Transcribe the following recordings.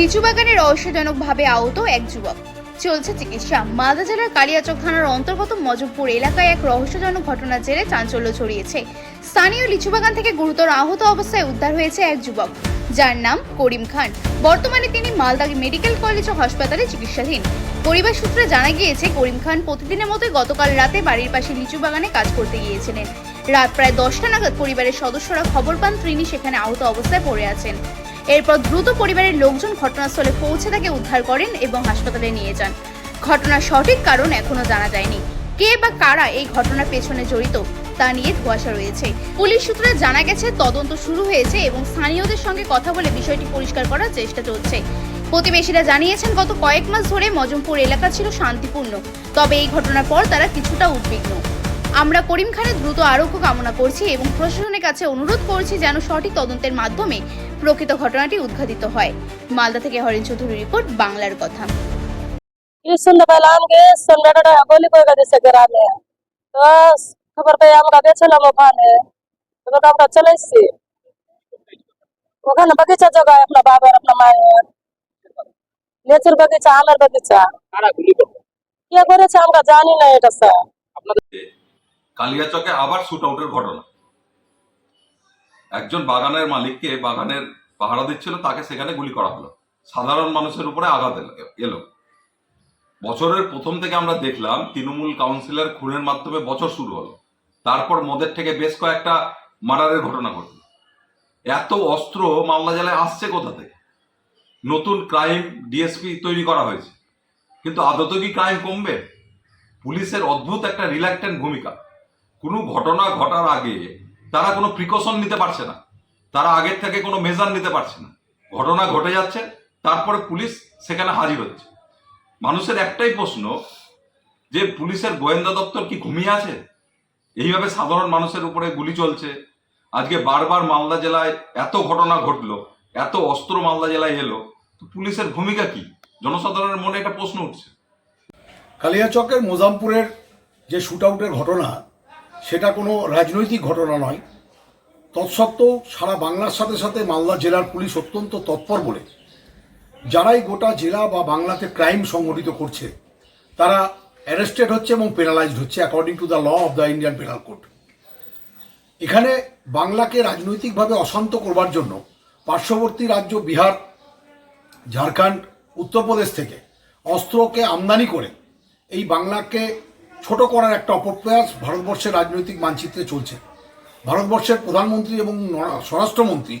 লিচু বাগানে রহস্যজনকভাবে আহত এক যুবক। চলছে চিকিৎসা। মালদা জেলার কালিয়াচক থানার অন্তর্গত মজবপুর এলাকায় এক রহস্যজনক ঘটনার জেরে চাঞ্চল্য ছড়িয়েছে। স্থানীয় লিচু বাগান থেকে গুরুতর আহত অবস্থায় উদ্ধার হয়েছে এক যুবক। যার নাম করিম খান। বর্তমানে তিনি মালদা মেডিকেল কলেজ ও হাসপাতালে চিকিৎসাধীন। পরিবার সূত্রে জানা গিয়েছে, করিম খান প্রতিদিনের মতো গতকাল রাতে বাড়ির পাশে লিচু বাগানে কাজ করতে গিয়েছিলেন। রাত প্রায় দশটা নাগাদ পরিবারের সদস্যরা খবর পান, তিনি সেখানে আহত অবস্থায় পড়ে আছেন। এরপর দ্রুত পরিবারের লোকজন ঘটনাস্থলে পৌঁছে তাকে উদ্ধার করেন এবং হাসপাতালে নিয়ে যান। ঘটনার সঠিক কারণ এখনও জানা যায়নি। কে বা কারা এই ঘটনার পেছনে জড়িত তা নিয়ে ধোঁয়াশা রয়েছে। পুলিশ সূত্রে জানা গেছে, তদন্ত শুরু হয়েছে এবং স্থানীয়দের সঙ্গে কথা বলে বিষয়টি পরিষ্কার করার চেষ্টা চলছে। প্রতিবেশীরা জানিয়েছেন, গত কয়েক মাস ধরে মজমপুর এলাকা ছিল শান্তিপূর্ণ। তবে এই ঘটনার পর তারা কিছুটা উদ্বিগ্ন। আমরা করিম খানের দ্রুত আরোগ্য কামনা করছি এবং প্রশাসনের কাছে অনুরোধ করছি যেন সঠিক তদন্তের মাধ্যমে প্রকৃত ঘটনাটি উদ্ঘাটিত হয়। মালদা থেকে হরিণ চৌধুরী রিপোর্ট বাংলার কথা। খবর পেয়ে আমরা গেছিলাম ওখানে। আমরা চলে এসেছি। ওখানে বাগিচা জগায় আপনার বাবার আপনার মায়ের। লেচুর বাগিচা আমের বাগিচা। কে করেছে আমরা জানি না এটা স্যার। কালিয়াচকে আবার শুট আউটের ঘটনা। একজন বাগানের মালিককে বাগানের পাহারা দিচ্ছিল, তাকে সেখানে গুলি করা হলো। সাধারণ মানুষের উপরে আঘাত এলো বছরের প্রথম থেকে আমরা দেখলাম, তৃণমূল কাউন্সিলর খুনের মাধ্যমে বছর শুরু হলো। তারপর মদের থেকে বেশ কয়েকটা মার্ডারের ঘটনা ঘটল। এত অস্ত্র মালদা জেলায় আসছে কোথা থেকে? নতুন ক্রাইম ডিএসপি তৈরি করা হয়েছে। কিন্তু আদত কি ক্রাইম কমবে? পুলিশের অদ্ভুত একটা রিল্যাক্টেন্ট ভূমিকা। কোনো ঘটনা ঘটার আগে তারা কোনো প্রিকশন নিতে পারছে না। তারা আগের থেকে কোনো মেজার নিতে পারছে না। ঘটনা ঘটে যাচ্ছে, তারপরে পুলিশ সেখানে হাজির হচ্ছে। মানুষের একটাই প্রশ্ন, যে পুলিশের গোয়েন্দা দপ্তর কি ঘুমিয়ে আছে? এইভাবে সাধারণ মানুষের উপরে গুলি চলছে। আজকে বারবার মালদা জেলায় এত ঘটনা ঘটলো, এত অস্ত্র মালদা জেলায় এলো, তো পুলিশের ভূমিকা কি? জনসাধারণের মনে একটা প্রশ্ন উঠছে। কালিয়াচকের মোজামপুরের যে শুট আউটের ঘটনা সেটা কোনো রাজনৈতিক ঘটনা নয়। তৎসত্ত্বেও সারা বাংলার সাথে সাথে মালদা জেলার পুলিশ অত্যন্ত তৎপর বলে। যারাই গোটা জেলা বা বাংলাতে ক্রাইম সংগঠিত করছে, তারা অ্যারেস্টেড হচ্ছে এবং পেনালাইজড হচ্ছে according to the law of the Indian penal code এখানে বাংলাকে রাজনৈতিকভাবে অশান্ত করবার জন্য পার্শ্ববর্তী রাজ্য বিহার, ঝাড়খণ্ড, উত্তরপ্রদেশ থেকে অস্ত্রকে আমদানি করে এই বাংলাকে ছোট করার একটা অপপ্রয়াস ভারতবর্ষের রাজনৈতিক মানচিত্রে চলছে। ভারতবর্ষের প্রধানমন্ত্রী এবং স্বরাষ্ট্রমন্ত্রী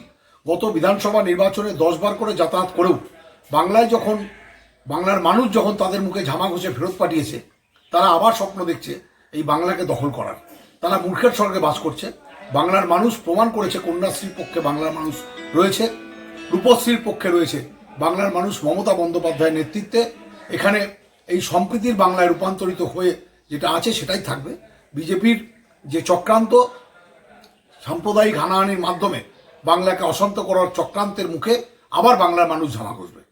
গত বিধানসভা নির্বাচনে দশবার করে যাতায়াত করেও বাংলায় যখন, বাংলার মানুষ যখন তাদের মুখে ঝামা ঘষে ফেরত পাঠিয়েছে, তারা আবার স্বপ্ন দেখছে এই বাংলাকে দখল করার। তারা মূর্খের স্বর্গে বাস করছে। বাংলার মানুষ প্রমাণ করেছে কন্যাশ্রীর পক্ষে বাংলার মানুষ রয়েছে, রূপশ্রীর পক্ষে রয়েছে বাংলার মানুষ মমতা বন্দ্যোপাধ্যায়ের নেতৃত্বে। এখানে এই সম্প্রীতির বাংলায় রূপান্তরিত হয়ে যেটা আছে সেটাই থাকবে। বিজেপির যে চক্রান্ত সাম্প্রদায়িক হানাহানির মাধ্যমে বাংলাকে অশান্ত করার চক্রান্তের মুখে আবার বাংলার মানুষ ঝামা ঘষবে।